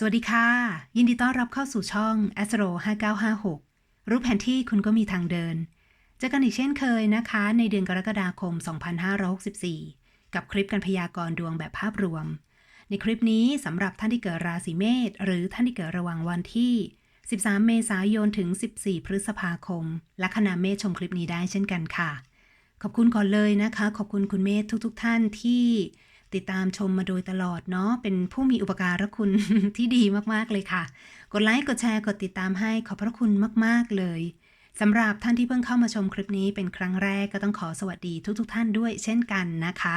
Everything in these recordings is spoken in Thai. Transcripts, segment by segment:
สวัสดีค่ะ ยินดีต้อนรับเข้าสู่ช่อง Astro 5956 รู้แผนที่คุณก็มีทางเดินเจอกันอีกเช่นเคยนะคะ ในเดือนกรกฎาคม 2564 กับคลิปการพยากรณ์ดวงแบบภาพรวม ในคลิปนี้สำหรับท่านที่เกิดราศีเมษหรือท่านที่เกิดระหว่างวันที่ 13 เมษายนถึง 14 พฤษภาคมละคณะเมษชมคลิปนี้ได้เช่นกันค่ะ ขอบคุณก่อนเลยนะคะ ขอบคุณคุณเมธทุกๆทท่านที่ ติดตามชมมาโดยตลอดเนาะเป็นผู้มีอุปการะคุณที่ดีมากๆเลยค่ะ กดไลค์กดแชร์กดติดตามให้ขอบพระคุณมาก ๆ เลยสำหรับท่านที่เพิ่งเข้ามาชมคลิปนี้เป็นครั้งแรกก็ต้องขอสวัสดีทุกๆทท่านด้วยเช่นกันนะคะ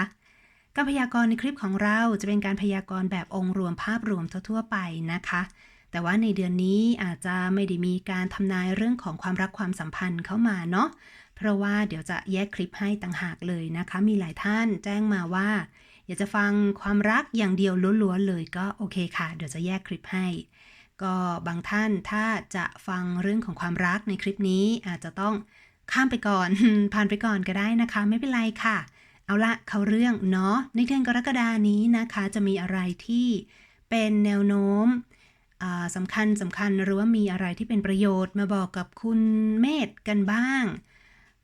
การพยากรณ์ในคลิปของเราจะเป็นการพยากรณ์แบบองค์รวมภาพรวมทั่วๆไปนะคะ แต่ว่าในเดือนนี้อาจจะไม่ได้มีการทำนายเรื่องของความรักความสัมพันธ์เข้ามาเนาะเพราะว่าเดี๋ยวจะแยกคลิปให้ต่างหากเลยนะคะ มีหลายท่านแจ้งมาว่า อยากจะฟังความรักอย่างเดียวล้วนๆเลยก็โอเคค่ะ เดี๋ยวจะแยกคลิปให้ ก็บางท่านถ้าจะฟังเรื่องของความรักในคลิปนี้อาจจะต้องข้ามไปก่อน ผ่านไปก่อนก็ได้นะคะ ไม่เป็นไรค่ะ เอาละเขาเรื่องเนาะในเดือนกรกฎานี้นะคะ จะมีอะไรที่เป็นแนวโน้มสำคัญสำคัญหรือว่ามีอะไรที่เป็นประโยชน์มาบอกกับคุณเมธกันบ้าง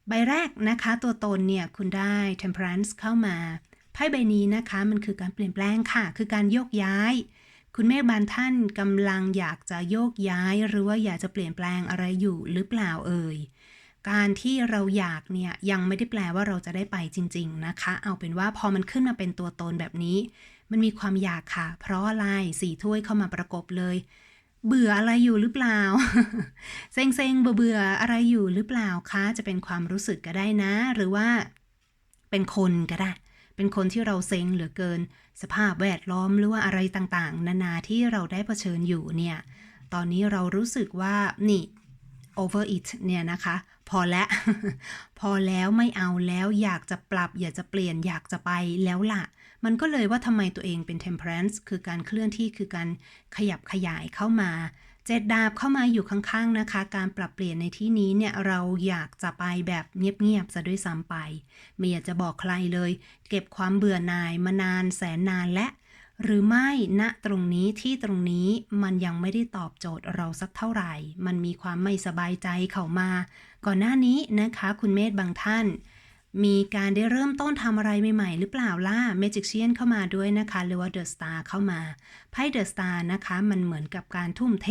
ใบแรกนะคะ ตัวตนเนี่ยคุณได้ temperance เข้ามา ไพ่ใบนี้นะคะมันคือการเปลี่ยนแปลงค่ะ คือการโยกย้าย คุณเมฆบานท่านกำลังอยากจะโยกย้าย หรือว่าอยากจะเปลี่ยนแปลงอะไรอยู่หรือเปล่าเอ่ยการที่เราอยากเนี่ยยังไม่ได้แปลว่าเราจะได้ไปจริง ๆนะคะ เอาเป็นว่าพอมันขึ้นมาเป็นตัวตนแบบนี้ มันมีความอยากค่ะ เพราะอะไรสี่ถ้วยเข้ามาประกบเลย เบื่ออะไรอยู่หรือเปล่า เซ็งเซงเบื่อเบื่ออะไรอยู่หรือเปล่าคะจะเป็นความรู้สึกก็ได้นะ หรือว่าเป็นคนก็ได้ เป็นคนที่เราเซ็งเหลือเกิน สภาพแวดล้อมหรือว่าอะไรต่างๆ นานาที่เราได้เผชิญอยู่เนี่ย ตอนนี้เรารู้สึกว่านี่ over it เนี่ยนะคะ พอแล้ว พอแล้วไม่เอาแล้วอยากจะปรับ อยากจะเปลี่ยนอยากจะไปแล้วล่ะ มันก็เลยว่าทำไมตัวเองเป็น temperance คือการเคลื่อนที่คือการขยับขยายเข้ามา เจ็ดดาบเข้ามาอยู่ข้างๆนะคะ การปรับเปลี่ยนในที่นี้เนี่ยเราอยากจะไปแบบเงียบๆซะด้วยซ้ำไป ไม่อยากจะบอกใครเลย เก็บความเบื่อหน่ายมานานแสนนานและ หรือไม่ณนะตรงนี้ที่ตรงนี้มันยังไม่ได้ตอบโจทย์เราสักเท่าไหร่ มันมีความไม่สบายใจเข้ามา ก่อนหน้านี้นะคะ คุณเมธบางท่าน มีการได้เริ่มต้นทำอะไรใหม่ๆ หรือเปล่าล่ะเมจิกเชียนเข้ามาด้วยนะคะ หรือว่าเดอะสตาร์เข้ามาไพ่เดอะสตาร์นะคะ มันเหมือนกับการทุ่มเท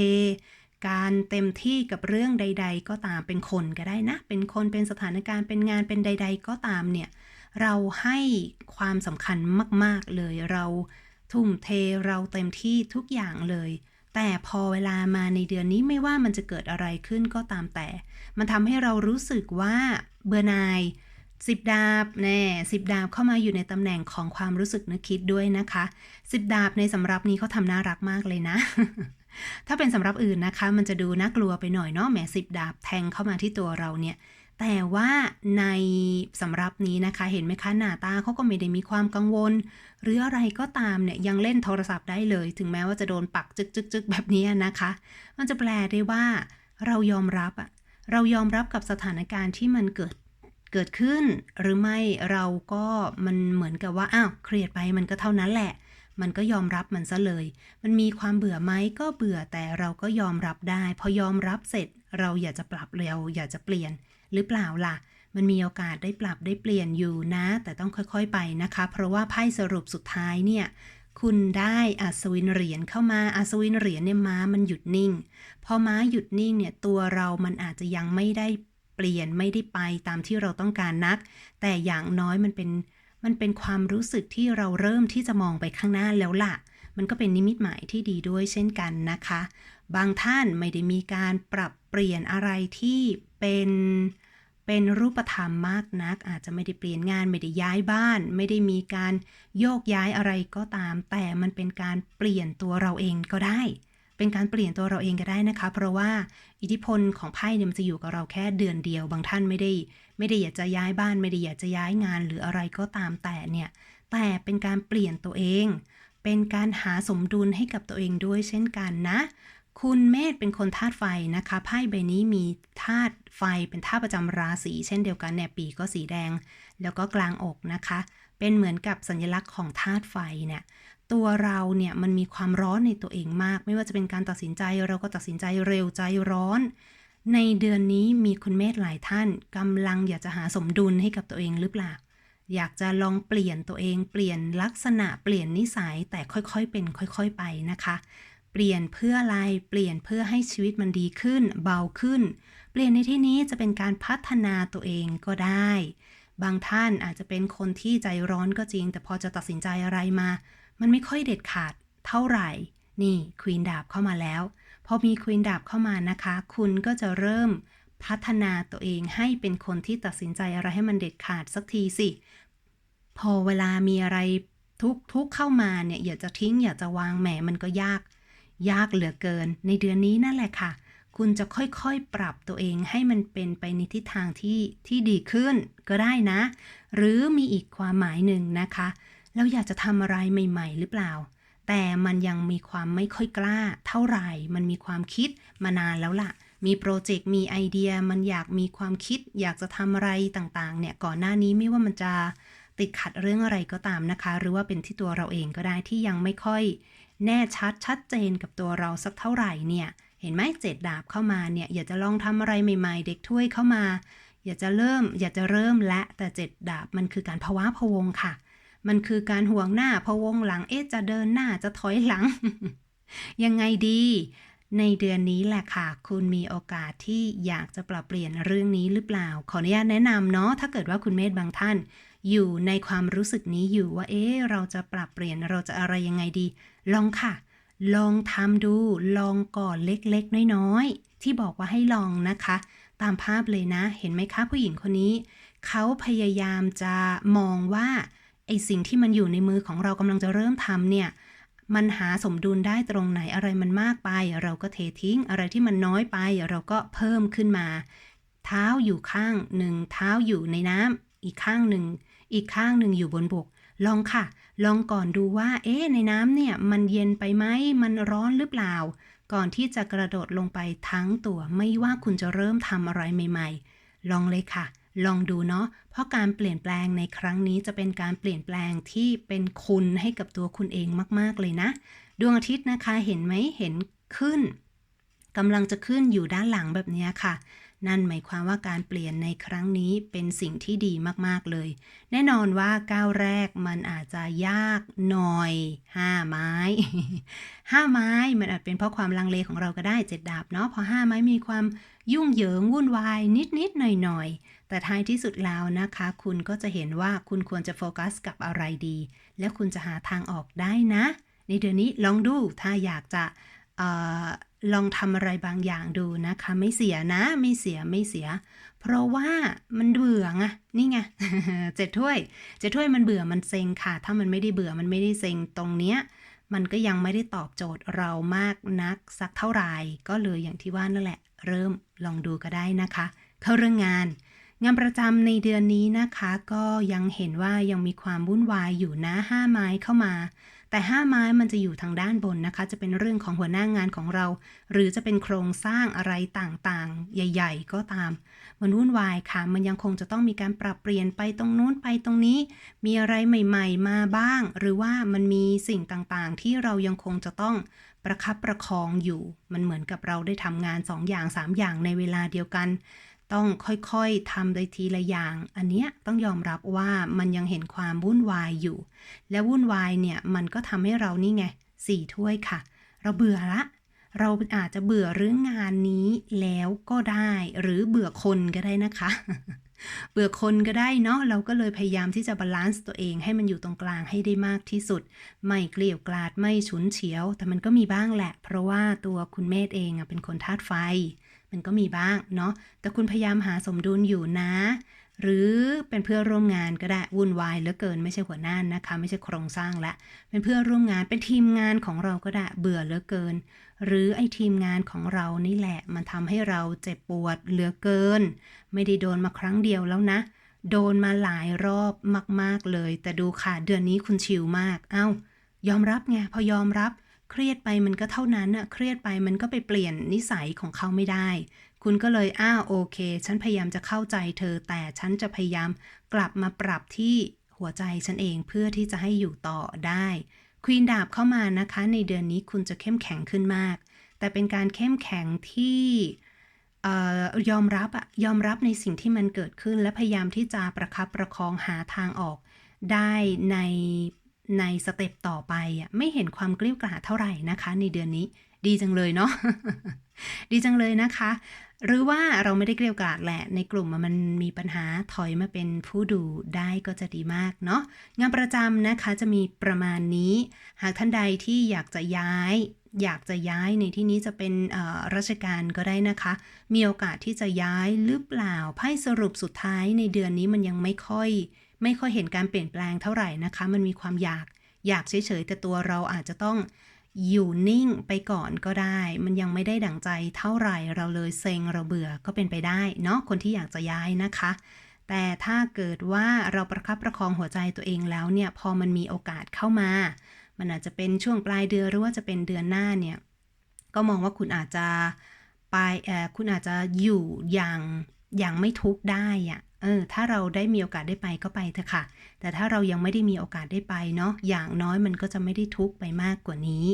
การเต็มที่กับเรื่องใด ๆ ก็ตามเป็นคนก็ได้นะ เป็นคนเป็นสถานการณ์เป็นงานเป็นใด ๆ ก็ตามเนี่ย เราให้ความสำคัญมาก ๆเลยเราทุ่มเทเราเต็มที่ทุกอย่างเลย แต่พอเวลามาในเดือนนี้ไม่ว่ามันจะเกิดอะไรขึ้นก็ตามแต่ มันทำให้เรารู้สึกว่าเบื่อนาย สิบดาบแน่สิบดาบเข้ามาอยู่ในตำแหน่งของความรู้สึกนึกคิดด้วยนะคะสิบดาบในสำรับนี้เขาทำน่ารักมากเลยนะ ถ้าเป็นสำรับอื่นนะคะ มันจะดูน่ากลัวไปหน่อยเนาะแหมสิบดาบแทงเข้ามาที่ตัวเราเนี่ยแต่ว่าในสำรับนี้นะคะ เห็นไหมคะหน้าตาเขาก็ไม่ได้มีความกังวล หรืออะไรก็ตามเนี่ยยังเล่นโทรศัพท์ได้เลย ถึงแม้ว่าจะโดนปักจึกจึกจึกแบบนี้นะคะ มันจะแปลได้ว่า เรายอมรับอะเรายอมรับกับสถานการณ์ที่มันเกิด เกิดขึ้น หรือไม่เราก็มันเหมือนกับว่าอ้าวเครียดไปมันก็เท่านั้นแหละ มันก็ยอมรับมันซะเลย มันมีความเบื่อไหมก็เบื่อแต่เราก็ยอมรับได้ พอยอมรับเสร็จเราอยากจะปรับเร็วอยากจะเปลี่ยนหรือเปล่าล่ะ มันมีโอกาสได้ปรับได้เปลี่ยนอยู่นะ แต่ต้องค่อยๆไปนะคะ เพราะว่าไพ่สรุปสุดท้ายเนี่ยคุณได้อัศวินเหรียญเข้ามาอัศวินเหรียญเนี่ยม้ามันหยุดนิ่ง พอม้าหยุดนิ่งเนี่ยตัวเรามันอาจจะยังไม่ได้ เปลี่ยนไม่ได้ไปตามที่เราต้องการนัก แต่อย่างน้อยมันเป็นมันเป็นความรู้สึกที่เราเริ่มที่จะมองไปข้างหน้าแล้วล่ะ มันก็เป็นนิมิตหมายที่ดีด้วยเช่นกันนะคะ บางท่านไม่ได้มีการปรับเปลี่ยนอะไรที่เป็นเป็นรูปธรรมมากนัก อาจจะไม่ได้เปลี่ยนงานไม่ได้ย้ายบ้าน ไม่ได้มีการโยกย้ายอะไรก็ตาม แต่มันเป็นการเปลี่ยนตัวเราเองก็ได้ เป็นการเปลี่ยนตัวเราเองก็ได้นะคะ เพราะว่าอิทธิพลของไพ่เนี่ยมันจะอยู่กับเราแค่เดือนเดียว บางท่านไม่ได้ ไม่ได้อยากจะย้ายบ้าน ไม่ได้อยากจะย้ายงานหรืออะไรก็ตามแต่เนี่ย แต่เป็นการเปลี่ยนตัวเอง เป็นการหาสมดุลให้กับตัวเองด้วยเช่นกันนะ คุณเมธเป็นคนธาตุไฟนะคะไพ่ใบนี้มีธาตุไฟเป็นธาตุประจำราศีเช่นเดียวกันเนี่ยปีก็สีแดง แล้วก็กลางอกนะคะ เป็นเหมือนกับสัญลักษณ์ของธาตุไฟเนี่ย ตัวเราเนี่ยมันมีความร้อนในตัวเองมาก ไม่ว่าจะเป็นการตัดสินใจเราก็ตัดสินใจเร็วใจร้อน ในเดือนนี้มีคุณเมธหลายท่านกำลังอยากจะหาสมดุลให้กับตัวเองหรือเปล่า อยากจะลองเปลี่ยนตัวเองเปลี่ยนลักษณะเปลี่ยนนิสัยแต่ค่อยๆเป็นค่อยๆไปนะคะ เปลี่ยนเพื่ออะไรเปลี่ยนเพื่อให้ชีวิตมันดีขึ้น เบาขึ้น เปลี่ยนในที่นี้จะเป็นการพัฒนาตัวเองก็ได้ บางท่านอาจจะเป็นคนที่ใจร้อนก็จริง แต่พอจะตัดสินใจอะไรมา มันไม่ค่อยเด็ดขาดเท่าไหร่ นี่ควีนดาบเข้ามาแล้ว พอมีควีนดาบเข้ามานะคะ คุณก็จะเริ่มพัฒนาตัวเองให้เป็นคนที่ตัดสินใจอะไรให้มันเด็ดขาดสักทีสิ พอเวลามีอะไรทุกทุกเข้ามาเนี่ย อย่าจะทิ้งอย่าจะวางแหมมันก็ยาก ยากเหลือเกิน ในเดือนนี้นั่นแหละค่ะ คุณจะค่อยๆปรับตัวเองให้มันเป็นไปในทิศทางที่ที่ดีขึ้นก็ได้นะ หรือมีอีกความหมายหนึ่งนะคะ เราอยากจะทำอะไรใหม่ ๆ หรือเปล่า แต่มันยังมีความไม่ค่อยกล้า เท่าไหร่ มันมีความคิดมานานแล้วล่ะ มีโปรเจกต์ มีไอเดีย มันอยากมีความคิด อยากจะทำอะไรต่างๆ เนี่ย ก่อนหน้านี้ไม่ว่ามันจะติดขัดเรื่องอะไรก็ตามนะคะ หรือว่าเป็นที่ตัวเราเองก็ได้ที่ยังไม่ค่อย แน่ชัดชัดเจนกับตัวเราสักเท่าไหร่เนี่ย เห็นไหมเจ็ดดาบเข้ามาเนี่ย อยากจะลองทำอะไรใหม่ ๆ เด็กถ้วยเข้ามา อยากจะเริ่ม อยากจะเริ่มและแต่เจ็ดดาบมันคือการภาวะพวงค่ะ มันคือการห่วงหน้าพะวงหลังเอ๊ะจะเดินหน้าจะถอยหลัง ยังไงดี ในเดือนนี้แหละค่ะ คุณมีโอกาสที่อยากจะปรับเปลี่ยนเรื่องนี้หรือเปล่า ขออนุญาตแนะนำเนาะถ้าเกิดว่าคุณเมธบางท่าน อยู่ในความรู้สึกนี้อยู่ว่า เอ๊ะเราจะปรับเปลี่ยนเราจะอะไรยังไงดี ลองค่ะ ลองทำดู ลองก่อนเล็กๆ น้อยๆ ที่บอกว่าให้ลองนะคะ ตามภาพเลยนะ เห็นไหมคะผู้หญิงคนนี้ เขาพยายามจะมองว่า ไอสิ่งที่มันอยู่ในมือของเรากำลังจะเริ่มทำเนี่ยมันหาสมดุลได้ตรงไหนอะไรมันมากไป เราก็เททิ้งอะไรที่มันน้อยไป เราก็เพิ่มขึ้นมา เท้าอยู่ข้างหนึ่งเท้าอยู่ในน้ำอีกข้างหนึ่งอีกข้างหนึ่งอยู่บนบก ลองค่ะ ลองก่อนดูว่า เอ๊ะในน้ำเนี่ย มันเย็นไปไหมมันร้อนหรือเปล่า ก่อนที่จะกระโดดลงไปทั้งตัวไม่ว่าคุณจะเริ่มทำอะไรใหม่ ๆ ลองเลยค่ะ ลองดูเนาะ เพราะการเปลี่ยนแปลงในครั้งนี้จะเป็นการเปลี่ยนแปลงที่เป็นคุณให้กับตัวคุณเองมาก ๆ เลยนะ ดวงอาทิตย์นะคะเห็นไหมเห็นขึ้นกำลังจะขึ้นอยู่ด้านหลังแบบนี้ค่ะ นั่นหมายความว่าการเปลี่ยนในครั้งนี้เป็นสิ่งที่ดีมาก ๆ เลย แน่นอนว่าก้าวแรกมันอาจจะยากหน่อยห้าไม้ห้าไม้มันอาจเป็นเพราะความลังเลของเราก็ได้เจ็ดดาบเนาะพอห้าไม้มีความยุ่งเหยิงวุ่นวายนิด ๆ หน่อย ๆ แต่ท้ายที่สุดแล้วนะคะ คุณก็จะเห็นว่าคุณควรจะโฟกัสกับอะไรดี และคุณจะหาทางออกได้นะ ในเดือนนี้ลองดูถ้าอยากจะออลองทำอะไรบางอย่างดูนะคะ ไม่เสียนะ ไม่เสียไม่เสีย เพราะว่ามันเบื่อไงนี่ไงเจ็ดถ้วยเจ็ดถ้วยมันเบื่อมันเซ็งค่ะ ถ้ามันไม่ได้เบื่อมันไม่ได้เซ็งตรงเนี้ยมันก็ยังไม่ได้ตอบโจทย์เรามากนักสักเท่าไหร่ก็เลยอย่างที่ว่านั่นแหละ เริ่มลองดูก็ได้นะคะ เข้าเรื่องงาน งานประจำในเดือนนี้นะคะ ก็ยังเห็นว่ายังมีความวุ่นวายอยู่นะห้าไม้เข้ามา แต่ห้าไม้มันจะอยู่ทางด้านบนนะคะ จะเป็นเรื่องของหัวหน้างานของเรา หรือจะเป็นโครงสร้างอะไรต่างๆ ใหญ่ ๆ ก็ตาม มันวุ่นวายค่ะ มันยังคงจะต้องมีการปรับเปลี่ยนไปตรงนู้นไปตรงนี้ มีอะไรใหม่ ๆ มาบ้าง หรือว่ามันมีสิ่งต่างๆ ที่เรายังคงจะต้องประคับประคองอยู่ มันเหมือนกับเราได้ทำงานสองอย่างสามอย่างในเวลาเดียวกัน ต้องค่อยๆทำโดยทีละอย่าง อันเนี้ยต้องยอมรับว่ามันยังเห็นความวุ่นวายอยู่ และวุ่นวายเนี่ยมันก็ทำให้เรานี่ไงสี่ถ้วยค่ะ เราเบื่อละเราอาจจะเบื่อเรื่องงานนี้แล้วก็ได้ หรือเบื่อคนก็ได้นะคะ เบื่อคนก็ได้เนาะเราก็เลยพยายามที่จะบาลานซ์ตัวเองให้มันอยู่ตรงกลางให้ได้มากที่สุด ไม่เกลียวกลาดไม่ฉุนเฉียว แต่มันก็มีบ้างแหละ เพราะว่าตัวคุณเมธเองเป็นคนธาตุไฟ มันก็มีบ้างเนาะแต่คุณพยายามหาสมดุลอยู่นะ หรือเป็นเพื่อร่วมงานก็ได้วุ่นวายเหลือเกินไม่ใช่หัวหน้านะคะ ไม่ใช่โครงสร้างละเป็นเพื่อร่วมงานเป็นทีมงานของเราก็ได้เบื่อเหลือเกิน หรือไอ้ทีมงานของเรานี่แหละ มันทำให้เราเจ็บปวดเหลือเกิน ไม่ได้โดนมาครั้งเดียวแล้วนะ โดนมาหลายรอบมาก ๆเลย แต่ดูค่ะเดือนนี้คุณชิลมากเอ้ายอมรับไงพอยอมรับ เครียดไปมันก็เท่านั้นอะเครียดไปมันก็ไปเปลี่ยนนิสัยของเขาไม่ได้ คุณก็เลยอ้าโอเค ฉันพยายามจะเข้าใจเธอ แต่ฉันจะพยายามกลับมาปรับที่หัวใจฉันเองเพื่อที่จะให้อยู่ต่อได้ควีนดาบเข้ามานะคะ ในเดือนนี้คุณจะเข้มแข็งขึ้นมาก แต่เป็นการเข้มแข็งที่ออยอมรับอะยอมรับในสิ่งที่มันเกิดขึ้นและพยายามที่จะประคับประคองหาทางออกได้ใน ในสเต็ปต่อไปอะไม่เห็นความกลิ้วกล่าดเท่าไหร่นะคะ ในเดือนนี้ ดีจังเลยเนาะดีจังเลยนะคะ หรือว่าเราไม่ได้เกลียวกราดแหละ ในกลุ่มมันมีปัญหาถอยมาเป็นผู้ดูได้ก็จะดีมากเนาะงานประจำนะคะจะมีประมาณนี้ หากท่านใดที่อยากจะย้าย อยากจะย้ายในที่นี้จะเป็นราชการก็ได้นะคะ มีโอกาสที่จะย้ายหรือเปล่าไพ่สรุปสุดท้ายในเดือนนี้มันยังไม่ค่อย ไม่ค่อยเห็นการเปลี่ยนแปลงเท่าไหร่นะคะ มันมีความอยากอยากเฉยๆ แต่ตัวเราอาจจะต้องอยู่นิ่งไปก่อนก็ได้ มันยังไม่ได้ดั่งใจเท่าไหร่เราเลยเซ็งเราเบื่อก็เป็นไปได้เนาะคนที่อยากจะย้ายนะคะ แต่ถ้าเกิดว่าเราประคับประคองหัวใจตัวเองแล้วเนี่ยพอมันมีโอกาสเข้ามา มันอาจจะเป็นช่วงปลายเดือนหรือว่าจะเป็นเดือนหน้าเนี่ยก็มองว่าคุณอาจจะไปคุณอาจจะอยู่อย่างอย่างไม่ทุกข์ได้อะ ออถ้าเราได้มีโอกาสได้ไปก็ไปเถอะค่ะ แต่ถ้าเรายังไม่ได้มีโอกาสได้ไปเนาะอย่างน้อยมันก็จะไม่ได้ทุกข์ไปมากกว่านี้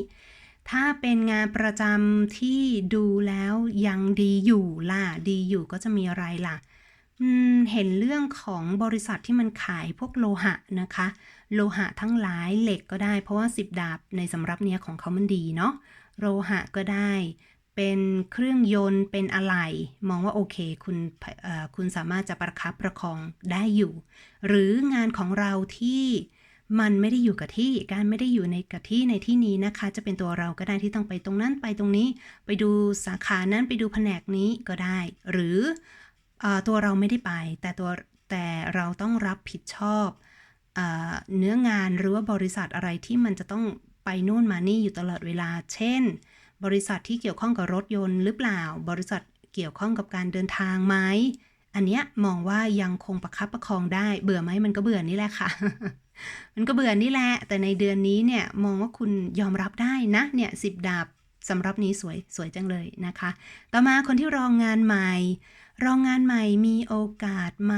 ถ้าเป็นงานประจำที่ดูแล้วยังดีอยู่ล่ะดีอยู่ก็จะมีอะไรล่ะเห็นเรื่องของบริษัทที่มันขายพวกโลหะนะคะ โลหะทั้งหลายเหล็กก็ได้ เพราะว่าสิบดาบในสำรับเนี้ยของเขามันดีเนาะโลหะก็ได้ เป็นเครื่องยนต์เป็นอะไหล่มองว่าโอเค คุณคุณสามารถจะประคับประคองได้อยู่ หรืองานของเราที่มันไม่ได้อยู่กับที่ การไม่ได้อยู่ในกับที่ในที่นี้นะคะ จะเป็นตัวเราก็ได้ที่ต้องไปตรงนั้นไปตรงนี้ ไปดูสาขานั้นไปดูแผนกนี้ก็ได้ หรืออตัวเราไม่ได้ไป แต่ตัวแต่เราต้องรับผิดชอบเออเนื้องานหรือว่าบริษัทอะไรที่มันจะต้องไปนู่นมานี่อยู่ตลอดเวลา เช่น บริษัทที่เกี่ยวข้องกับรถยนต์หรือเปล่า บริษัทเกี่ยวข้องกับการเดินทางไหมอันเนี้ยมองว่ายังคงประคับประคองได้ เบื่อไหมมันก็เบื่อนี่แหละค่ะ มันก็เบื่อนี่แหละ แต่ในเดือนนี้เนี่ยมองว่าคุณยอมรับได้นะ เนี่ยสิบดาบสำหรับนี้สวยสวยจังเลยนะคะ ต่อมาคนที่รองงานใหม่ รองงานใหม่มีโอกาสไหม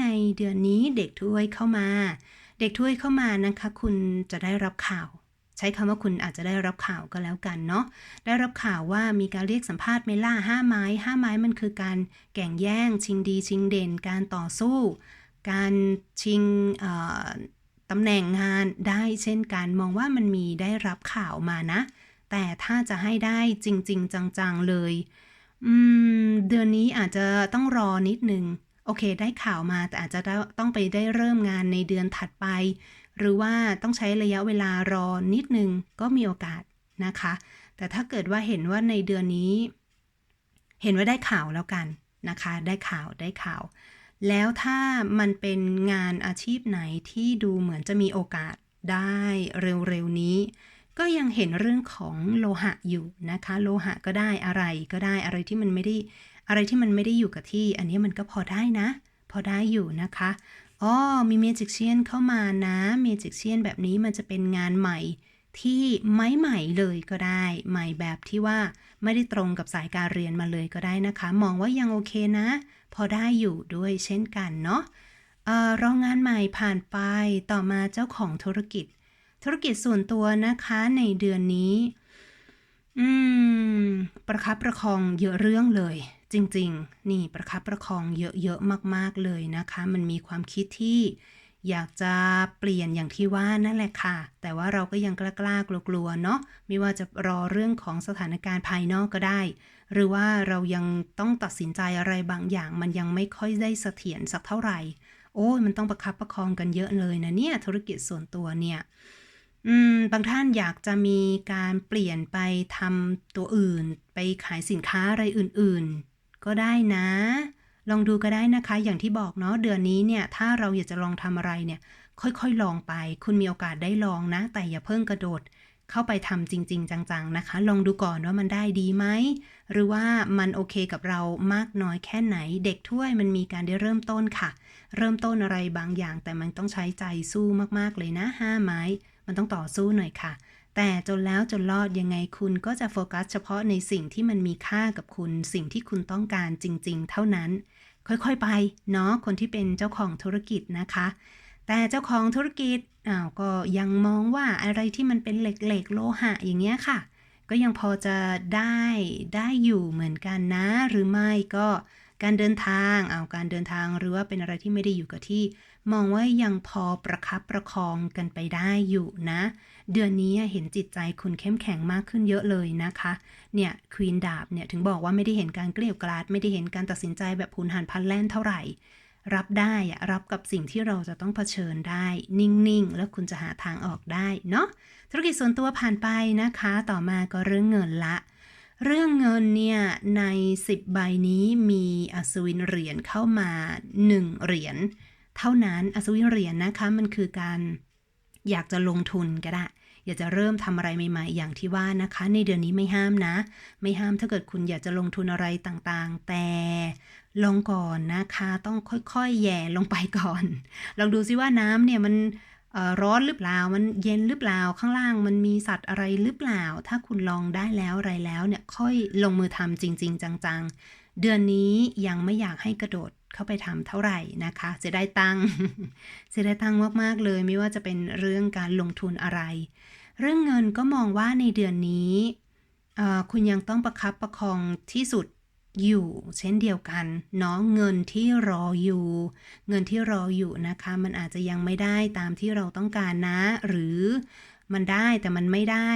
ในเดือนนี้เด็กถ้วยเข้ามา เด็กถ้วยเข้ามานะคะ คุณจะได้รับข่าว ใช้คำว่าคุณอาจจะได้รับข่าวก็แล้วกันเนาะได้รับข่าวว่ามีการเรียกสัมภาษณ์เมล่าห้าไม้ห้าไม้มันคือการแก่งแย่ง ชิงดี ชิงเด่น การต่อสู้ การชิงตำแหน่งงานได้เช่นกันมองว่ามันมีได้รับข่าวมานะ แต่ถ้าจะให้ได้จริง ๆ จังๆเลยเดือนนี้อาจจะต้องรอนิดนึง โอเค ได้ข่าวมาแต่อาจจะต้องไปได้เริ่มงานในเดือนถัดไป หรือว่าต้องใช้ระยะเวลารอนิดนึงก็มีโอกาสนะคะ แต่ถ้าเกิดว่าเห็นว่าในเดือนนี้ เห็นว่าได้ข่าวแล้วกันนะคะ ได้ข่าวได้ข่าว แล้วถ้ามันเป็นงานอาชีพไหนที่ดูเหมือนจะมีโอกาสได้เร็วๆนี้ ก็ยังเห็นเรื่องของโลหะอยู่นะคะ โลหะก็ได้อะไรก็ได้อะไรที่มันไม่ได้อะไรที่มันไม่ได้อยู่กับที่ อันนี้มันก็พอได้นะ พอได้อยู่นะคะ อ๋อมีเมจิกเชียนเข้ามานะเมจิกเชียนแบบนี้มันจะเป็นงานใหม่ที่ไม่ใหม่เลยก็ได้ ใหม่แบบที่ว่าไม่ได้ตรงกับสายการเรียนมาเลยก็ได้นะคะ มองว่ายังโอเคนะ พอได้อยู่ด้วยเช่นกันเนาะเอ่อรองงานใหม่ผ่านไปต่อมาเจ้าของธุรกิจ ธุรกิจส่วนตัวนะคะในเดือนนี้ อืม ประคับประคองเยอะเรื่องเลย จริงๆ นี่ประคับประคองเยอะๆ มากๆเลยนะคะ มันมีความคิดที่อยากจะเปลี่ยนอย่างที่ว่านั่นแหละค่ะ แต่ว่าเราก็ยังกล้าๆกลัวๆเนาะ ไม่ว่าจะรอเรื่องของสถานการณ์ภายนอกก็ได้ หรือว่าเรายังต้องตัดสินใจอะไรบางอย่าง มันยังไม่ค่อยได้เสถียรสักเท่าไหร่ โอ้ยมันต้องประคับประคองกันเยอะเลยนะเนี่ยธุรกิจส่วนตัวเนี่ยบางท่านอยากจะมีการเปลี่ยนไปทำตัวอื่น ไปขายสินค้าอะไรอื่น ๆ ก็ได้นะ ลองดูก็ได้นะคะ อย่างที่บอกเนาะเดือนนี้เนี่ย ถ้าเราอยากจะลองทำอะไรเนี่ย ค่อยๆลองไป คุณมีโอกาสได้ลองนะ แต่อย่าเพิ่งกระโดดเข้าไปทำจริง ๆ จัง ๆ นะคะ ลองดูก่อนว่ามันได้ดีไหม หรือว่ามันโอเคกับเรามากน้อยแค่ไหน เด็กถ้วยมันมีการได้เริ่มต้นค่ะ เริ่มต้นอะไรบางอย่างแต่มันต้องใช้ใจสู้มากๆเลยนะห้าไม้ มันต้องต่อสู้หน่อยค่ะ แต่จนแล้วจนรอดยังไงคุณก็จะโฟกัสเฉพาะในสิ่งที่มันมีค่ากับคุณ สิ่งที่คุณต้องการจริง ๆ เท่านั้น ค่อยๆไปเนาะคนที่เป็นเจ้าของธุรกิจนะคะ แต่เจ้าของธุรกิจอ้าวก็ยังมองว่าอะไรที่มันเป็นเหล็กๆโลหะอย่างเงี้ยค่ะ ก็ยังพอจะได้ได้อยู่เหมือนกันนะ หรือไม่ก็ การเดินทางเอาการเดินทางหรือว่าเป็นอะไรที่ไม่ได้อยู่กับที่ มองว่ายังพอประคับประคองกันไปได้อยู่นะ เดือนนี้เห็นจิตใจคุณเข้มแข็งมากขึ้นเยอะเลยนะคะ เนี่ยควีนดาบเนี่ยถึงบอกว่าไม่ได้เห็นการเกลียวกราด ไม่ได้เห็นการตัดสินใจแบบพุนหันพันแล่นเท่าไหร่รับได้อะรับกับสิ่งที่เราจะต้องเผชิญได้ นิ่งๆ แล้วคุณจะหาทางออกได้เนาะธุรกิจส่วนตัวผ่านไปนะคะ ต่อมาก็เรื่องเงินละ เรื่องเงินเนี่ยใน 10 ใบนี้มีอัศวินเหรียญเข้ามา 1 เหรียญเท่านั้นอัศวินเหรียญนะคะมันคือการอยากจะลงทุนก็ได้ อยากจะเริ่มทำอะไรใหม่ๆ อย่างที่ว่านะคะ ในเดือนนี้ไม่ห้ามนะ ไม่ห้ามถ้าเกิดคุณอยากจะลงทุนอะไรต่างๆ แต่ลองก่อนนะคะ ต้องค่อยๆ แย่ลงไปก่อน ลองดูซิว่าน้ำเนี่ยมัน ร้อนหรือเปล่า มันเย็นหรือเปล่า ข้างล่างมันมีสัตว์อะไรหรือเปล่า ถ้าคุณลองได้แล้วอะไรแล้วเนี่ยค่อยลงมือทำจริง ๆ จังๆ เดือนนี้ยังไม่อยากให้กระโดดเข้าไปทำเท่าไหร่นะคะเสียดายตังค์เสียดายตังค์มากๆเลย ไม่ว่าจะเป็นเรื่องการลงทุนอะไร เรื่องเงินก็มองว่าในเดือนนี้คุณยังต้องประคับประคองที่สุด อยู่ เช่นเดียวกันเนาะเงินที่รออยู่ เงินที่รออยู่นะคะ มันอาจจะยังไม่ได้ตามที่เราต้องการนะ หรือมันได้แต่มันไม่ได้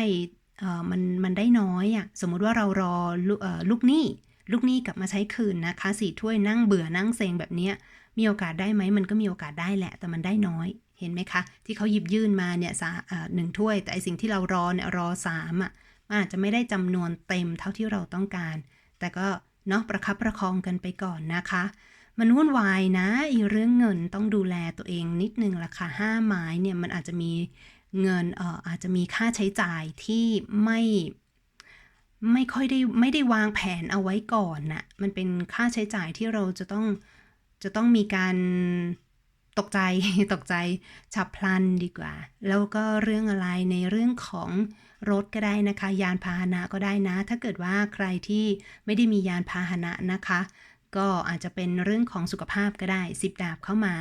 เออมันมันได้น้อยอะ่ะสมมุติว่าเรารอลูเอ่อลูกหนี้ลูกหนี้กลับมาใช้คืนนะคะสี่ถ้วยนั่งเบื่อนั่งเซ็งแบบเนี้ยมีโอกาสได้ไหมมันก็มีโอกาสได้แหละ แต่มันได้น้อยเห็นไหมคะ ที่เขาหยิบยื่นมาเนี่ยสาเออหนึ่งถ้วย แต่ไอสิ่งที่เรารอเนี่ยรอสามอะมันอาจจะไม่ได้จำนวนเต็มเท่าที่เราต้องการ แต่ก็ เนาะประคับประคองกันไปก่อนนะคะ มันวุ่นวายนะอีเรื่องเงินต้องดูแลตัวเองนิดนึงละค่ะห้าไม้เนี่ยมันอาจจะมีเงินเอ่ออาจจะมีค่าใช้จ่ายที่ไม่ไม่ค่อยได้ไม่ได้วางแผนเอาไว้ก่อนน่ะมันเป็นค่าใช้จ่ายที่เราจะต้องจะต้องมีการ ตกใจตกใจฉับพลันดีกว่า แล้วก็เรื่องอะไรในเรื่องของรถก็ได้นะคะ ยานพาหนะก็ได้นะ ถ้าเกิดว่าใครที่ไม่ได้มียานพาหนะนะคะ ก็อาจจะเป็นเรื่องของสุขภาพก็ได้สิบดาบเข้ามา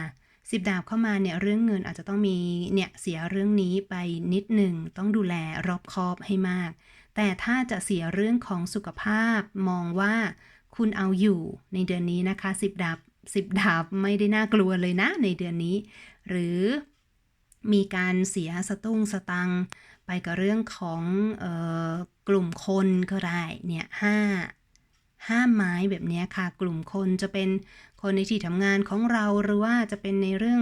สิบดาบเข้ามาเนี่ยเรื่องเงินอาจจะต้องมีเนี่ยเสียเรื่องนี้ไปนิดหนึ่งต้องดูแลรอบคอบให้มาก แต่ถ้าจะเสียเรื่องของสุขภาพมองว่าคุณเอาอยู่ในเดือนนี้นะคะสิบดาบ สิบดาบไม่ได้น่ากลัวเลยนะในเดือนนี้ หรือมีการเสียสตุ้งสตังไปกับเรื่องของออกลุ่มคนก็ได้เนี่ยห้าห้าไม้แบบนี้ค่ะ กลุ่มคนจะเป็นคนในที่ทำงานของเราหรือว่าจะเป็นในเรื่อง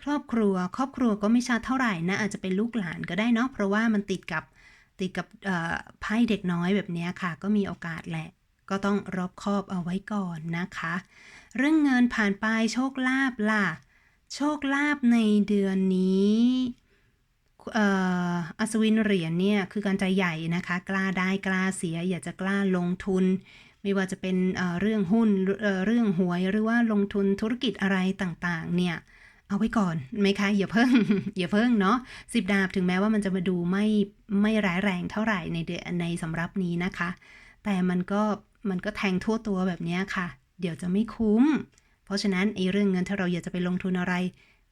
ครอบครัว ครอบครัวก็ไม่ชัดเท่าไหร่นะ อาจจะเป็นลูกหลานก็ได้เนาะเพราะว่ามันติดกับติดกับไพ่เด็กน้อยแบบนี้ค่ะ ก็มีโอกาสแหละ ก็ต้องรอบคอบเอาไว้ก่อนนะคะ เรื่องเงินผ่านไปโชคลาภล่ะ โชคลาภในเดือนนี้อัศวินเหรียญเนี่ยคือการใจใหญ่นะคะ กล้าได้กล้าเสีย อยากจะกล้าลงทุน ไม่ว่าจะเป็นเรื่องหุ้นเอ่อเรื่องหวยหรือว่าลงทุนธุรกิจอะไรต่างๆ เนี่ยเอาไว้ก่อนไหมคะอย่าเพิ่งอย่าเพิ่งเนาะสิบดาบถึงแม้ว่ามันจะมาดูไม่ไม่ร้ายแรงเท่าไหร่ในเดือนในสำรับนี้นะคะ แต่มันก็ มันก็แทงทั่วตัวแบบนี้ค่ะ เดี๋ยวจะไม่คุ้ม เพราะฉะนั้นไอ้เรื่องเงินถ้าเราอยากจะไปลงทุนอะไร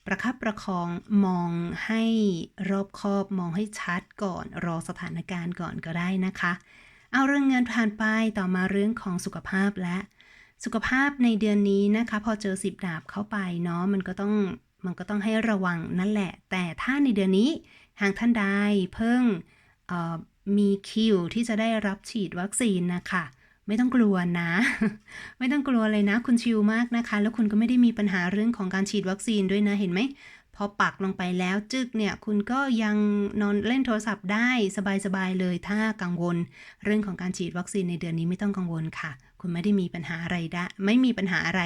ประคับประคองมองให้รอบคอบมองให้ชัดก่อน รอสถานการณ์ก่อนก็ได้นะคะ เอาเรื่องเงินผ่านไปต่อมาเรื่องของสุขภาพและ สุขภาพในเดือนนี้นะคะ พอเจอสิบดาบเข้าไปเนาะมันก็ต้องมันก็ต้องให้ระวังนั่นแหละ แต่ถ้าในเดือนนี้หากท่านใดเพิ่งมีคิวที่จะได้รับฉีดวัคซีนนะคะ ไม่ต้องกลัวนะ ไม่ต้องกลัวเลยนะ คุณชิลมากนะคะ แล้วคุณก็ไม่ได้มีปัญหาเรื่องของการฉีดวัคซีนด้วยนะเห็นไหมพอปักลงไปแล้วจึกเนี่ยคุณก็ยังนอนเล่นโทรศัพท์ได้สบายๆเลย ถ้ากังวล เรื่องของการฉีดวัคซีนในเดือนนี้ไม่ต้องกังวลค่ะ คุณไม่ได้มีปัญหาอะไรได้ไม่มีปัญหาอะไร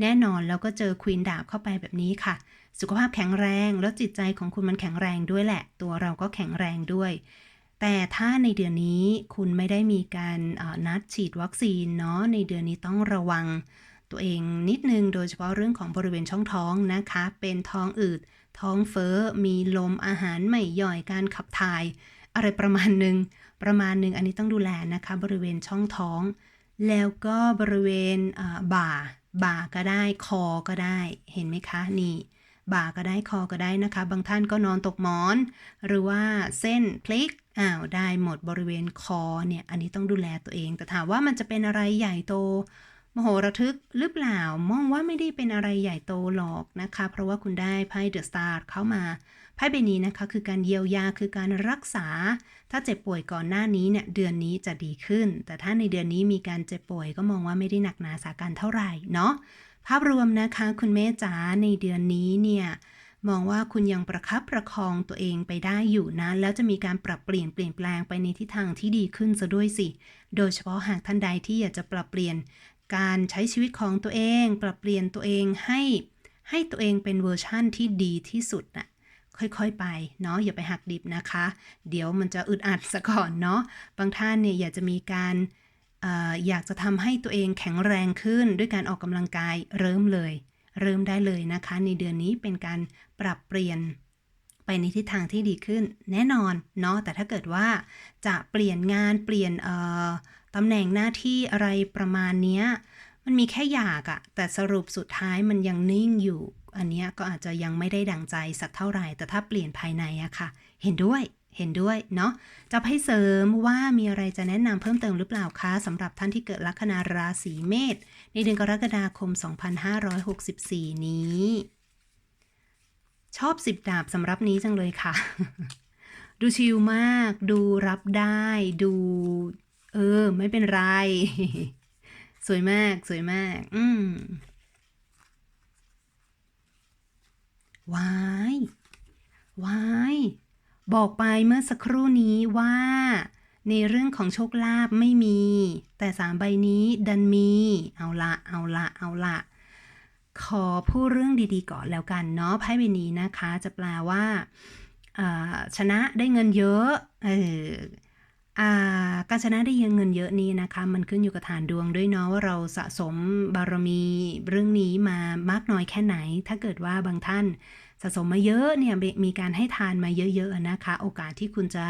แน่นอนแล้วก็เจอควีนดาบเข้าไปแบบนี้ค่ะ สุขภาพแข็งแรงแล้วจิตใจของคุณมันแข็งแรงด้วยแหละ ตัวเราก็แข็งแรงด้วย แต่ถ้าในเดือนนี้คุณไม่ได้มีการนัดฉีดวัคซีนเนาะในเดือนนี้ต้องระวังตัวเองนิดนึง โดยเฉพาะเรื่องของบริเวณช่องท้องนะคะ เป็นท้องอืด ท้องเฟ้อ มีลมอาหารไม่ย่อยการขับถ่าย อะไรประมาณหนึ่งประมาณหนึ่งอันนี้ต้องดูแลนะคะ บริเวณช่องท้อง แล้วก็บริเวณบ่าบ่าก็ได้คอก็ได้เห็นไหมคะนี่ บ่าก็ได้คอก็ได้นะคะ บางท่านก็นอนตกหมอน หรือว่าเส้นพลิกอ้าวได้หมดบริเวณคอเนี่ย อันนี้ต้องดูแลตัวเอง แต่ถามว่ามันจะเป็นอะไรใหญ่โตมโหระทึกหรือเปล่ามองว่าไม่ได้เป็นอะไรใหญ่โตหรอกนะคะ เพราะว่าคุณได้ไพ่เดอะสตาร์เข้ามาไพ่ใบนี้นะคะ คือการเยียวยาคือการรักษา ถ้าเจ็บป่วยก่อนหน้านี้เนี่ยเดือนนี้จะดีขึ้น แต่ถ้าในเดือนนี้มีการเจ็บป่วยก็มองว่าไม่ได้หนักหนาสาการเท่าไหร่เนาะ ภาพรวมนะคะคุณเมจ๋าในเดือนนี้เนี่ยมองว่าคุณยังประคับประคองตัวเองไปได้อยู่นะ แล้วจะมีการปรับเปลี่ยนเปลี่ยนแปลงไปในทิศทางที่ดีขึ้นซะด้วยสิ โดยเฉพาะหากท่านใดที่อยากจะปรับเปลี่ยนการใช้ชีวิตของตัวเอง ปรับเปลี่ยนตัวเองให้ให้ตัวเองเป็นเวอร์ชั่นที่ดีที่สุดน่ะค่อยๆ ไปเนาะอย่าไปหักดิบนะคะ เดี๋ยวมันจะอึดอัดซะก่อนเนาะบางท่านเนี่ยอยากจะมีการ อยากจะทำให้ตัวเองแข็งแรงขึ้นด้วยการออกกำลังกายเริ่มเลย เริ่มได้เลยนะคะ ในเดือนนี้เป็นการปรับเปลี่ยนไปในทิศทางที่ดีขึ้นแน่นอนเนาะแต่ถ้าเกิดว่าจะเปลี่ยนงานเปลี่ยนตำแหน่งหน้าที่อะไรประมาณนี้มันมีแค่อยากอะแต่สรุปสุดท้ายมันยังนิ่งอยู่ อันนี้ก็อาจจะยังไม่ได้ดังใจสักเท่าไหร่ แต่ถ้าเปลี่ยนภายในอะค่ะ เห็นด้วย เห็นด้วยเนาะจะให้เสริมว่ามีอะไรจะแนะนำเพิ่มเติมหรือเปล่าคะสำหรับท่านที่เกิดลัคนาราศีเมษในเดือนกรกฎาคม 2564 นี้ ชอบสิบดาบสำหรับนี้จังเลยค่ะ ดูชิลมาก ดูรับได้ ดู เออ ไม่เป็นไร สวยมากสวยมาก อืมวายวาย บอกไปเมื่อสักครู่นี้ว่า ในเรื่องของโชคลาภไม่มี แต่สามใบนี้ดันมี เอาละเอาละเอาละขอพูดเรื่องดีๆก่อนแล้วกันเนาะไพ่ใบนี้นะคะ จะแปลว่าชนะได้เงินเยอะเออการชนะได้เงินเยอะนี้นะคะ มันขึ้นอยู่กับฐานดวงด้วยเนาะว่าเราสะสมบารมีเรื่องนี้มามากน้อยแค่ไหน ถ้าเกิดว่าบางท่าน สะสมมาเยอะเนี่ยมีการให้ทานมาเยอะๆนะคะ โอกาสที่คุณจะ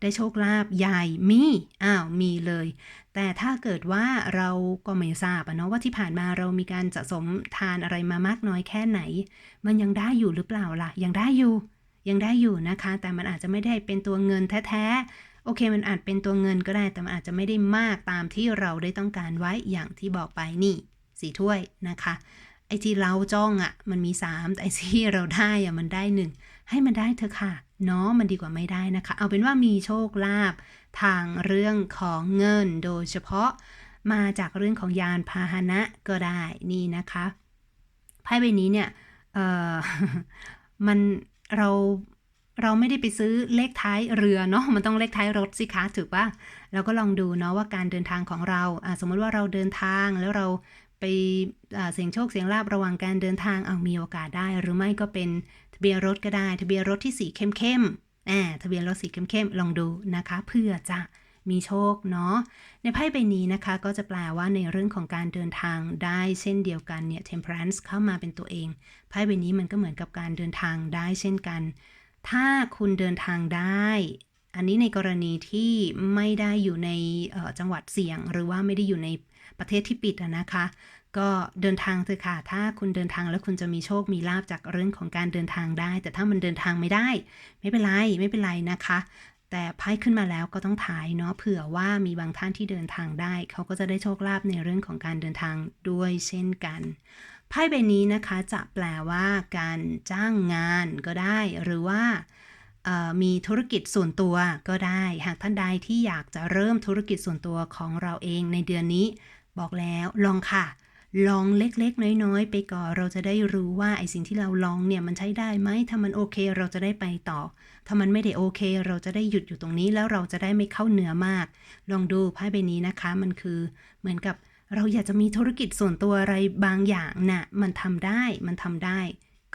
ได้โชคลาภใหญ่มีอ้าวมีเลย แต่ถ้าเกิดว่าเราก็ไม่ทราบเนาะว่าที่ผ่านมาเรามีการสะสมทานอะไรมามากน้อยแค่ไหน มันยังได้อยู่หรือเปล่าล่ะ ยังได้อยู่ ยังได้อยู่นะคะ แต่มันอาจจะไม่ได้เป็นตัวเงินแท้ๆโอเค มันอาจเป็นตัวเงินก็ได้ แต่มันอาจจะไม่ได้มากตามที่เราได้ต้องการไว้อย่างที่บอกไปนี่สี่ถ้วยนะคะ ไอ้ที่เราจ้องอะ่ะ มันมีสามแต่ไอ้ที่เราได้อะ่ะมันได้หนึ่งให้มันได้เถอะค่ะเนาะมันดีกว่าไม่ได้นะคะ เอาเป็นว่ามีโชคลาภทางเรื่องของเงินโดยเฉพาะมาจากเรื่องของยานพาหนะก็ได้นี่นะคะไพ่ใบนี้เนี่ยเออมันเราเราไม่ได้ไปซื้อเลขท้ายเรือเนาะมันต้องเลขท้ายรถสิคะถูกปะเราก็ลองดูเนาะว่าการเดินทางของเราอ่าสมมติว่าเราเดินทางแล้วเรา ไปเสียงโชคเสียงลาบระหว่างการเดินทางเอามีโอกาสได้ หรือไม่ก็เป็นทะเบียนรถก็ได้ ทะเบียนรถที่สีเข้มๆอ่าทะเบียนรถสีเข้มๆลองดูนะคะ เพื่อจะมีโชคเนาะในไพ่ใบนี้นะคะก็จะแปลว่าในเรื่องของการเดินทางได้เช่นเดียวกันเนี่ย temperance เข้ามาเป็นตัวเองไพ่ใบนี้มันก็เหมือนกับการเดินทางได้เช่นกัน ถ้าคุณเดินทางได้ อันนี้ในกรณีที่ไม่ได้อยู่ในจังหวัดเสี่ยง หรือว่าไม่ได้อยู่ใน ประเทศที่ปิดอะนะคะ ก็เดินทางเถอะค่ะ ถ้าคุณเดินทางแล้วคุณจะมีโชคมีลาบจากเรื่องของการเดินทางได้ แต่ถ้ามันเดินทางไม่ได้ ไม่เป็นไรไม่เป็นไรนะคะ แต่ไพ่ขึ้นมาแล้วก็ต้องถ่ายเนาะเผื่อว่ามีบางท่านที่เดินทางได้ เขาก็จะได้โชคลาภในเรื่องของการเดินทางด้วยเช่นกันไพ่ใบนี้นะคะจะแปลว่าการจ้างงานก็ได้ หรือว่ามีธุรกิจส่วนตัวก็ได้ หากท่านใดที่อยากจะเริ่มธุรกิจส่วนตัวของเราเองในเดือนนี้ บอกแล้วลองค่ะ ลองเล็กๆ น้อยๆ ไปก่อนเราจะได้รู้ว่าไอสิ่งที่เราลองเนี่ยมันใช้ได้ไหมถ้ามันโอเคเราจะได้ไปต่อ ถ้ามันไม่ได้โอเค เราจะได้หยุดอยู่ตรงนี้แล้วเราจะได้ไม่เข้าเหนือมาก ลองดูไพ่ใบนี้นะคะ มันคือเหมือนกับเราอยากจะมีธุรกิจส่วนตัวอะไรบางอย่างน่ะมันทำได้มันทำได้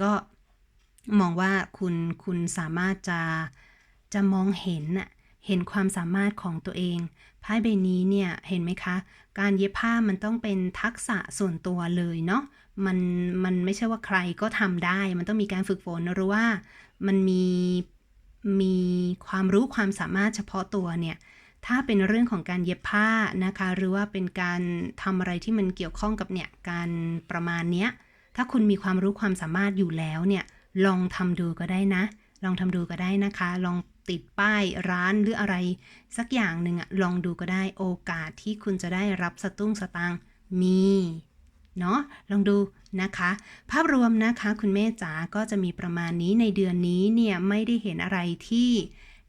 ก็มองว่าคุณคุณสามารถจะจะมองเห็นน่ะเห็นความสามารถของตัวเอง ไพ่ใบนี้เนี่ยเห็นไหมคะ การเย็บผ้ามันต้องเป็นทักษะส่วนตัวเลยเนาะมันมันไม่ใช่ว่าใครก็ทำได้ มันต้องมีการฝึกฝนหรือว่ามันมีมีความรู้ความสามารถเฉพาะตัวเนี่ยถ้าเป็นเรื่องของการเย็บผ้านะคะ หรือว่าเป็นการทำอะไรที่มันเกี่ยวข้องกับเนี่ยการประมาณเนี้ยถ้าคุณมีความรู้ความสามารถอยู่แล้วเนี่ยลองทำดูก็ได้นะ ลองทำดูก็ได้นะคะ ลองติดป้ายร้านหรืออะไร สักอย่างหนึ่งอะลองดูก็ได้โอกาสที่คุณจะได้รับสตุ้งสตางมีเนาะลองดูนะคะ ภาพรวมนะคะคุณแม่จ๋าก็จะมีประมาณนี้ในเดือนนี้เนี่ยไม่ได้เห็นอะไรที่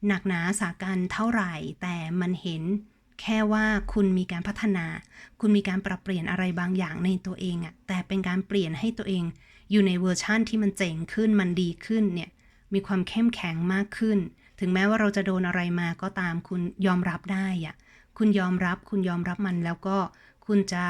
หนักหนาสากันเท่าไหร่ แต่มันเห็นแค่ว่าคุณมีการพัฒนา คุณมีการปรับเปลี่ยนอะไรบางอย่างในตัวเองอะแต่เป็นการเปลี่ยนให้ตัวเอง อยู่ในเวอร์ชั่นที่มันเจ๋งขึ้นมันดีขึ้นเนี่ย มีความเข้มแข็งมากขึ้น ถึงแม้ว่าเราจะโดนอะไรมาก็ตามคุณยอมรับได้อะคุณยอมรับคุณยอมรับมันแล้วก็คุณจะ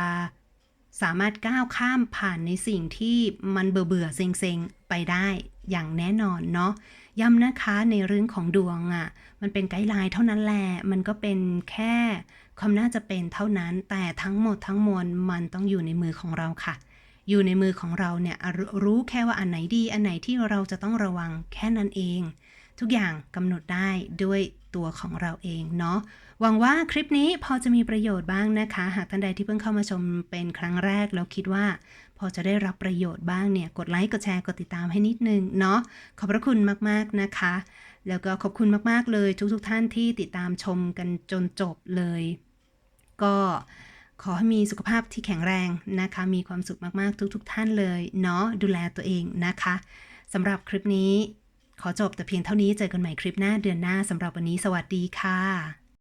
สามารถก้าวข้ามผ่านในสิ่งที่มันเบื่อเบื่อเซ็งๆ ไปได้อย่างแน่นอนเนาะย้ำนะคะในเรื่องของดวงอะ่ะ มันเป็นไกด์ไลน์เท่านั้นแหละมันก็เป็นแค่ความน่าจะเป็นเท่านั้น แต่ทั้งหมดทั้งมวลมันต้องอยู่ในมือของเราค่ะ อยู่ในมือของเราเนี่ยรู้แค่ว่าอันไหนดี อันไหนที่เราจะต้องระวังแค่นั้นเอง ทุกอย่างกำหนดได้ด้วยตัวของเราเองเนาะหวังว่าคลิปนี้พอจะมีประโยชน์บ้างนะคะ หากท่านใดที่เพิ่งเข้ามาชมเป็นครั้งแรก แล้วคิดว่า พอจะได้รับประโยชน์บ้างเนี่ย กดไลค์กดแชร์กดติดตามให้นิดนึงเนาะขอบพระคุณมากๆนะคะ แล้วก็ขอบคุณมากๆเลยทุกๆท่านที่ติดตามชมกันจนจบเลย ก็ ขอให้มีสุขภาพที่แข็งแรงนะคะ มีความสุขมากๆทุกๆท่านเลยเนาะดูแลตัวเองนะคะสำหรับคลิปนี้ ขอจบแต่เพียงเท่านี้เจอกันใหม่คลิปหน้าเดือนหน้าสำหรับวันนี้สวัสดีค่ะ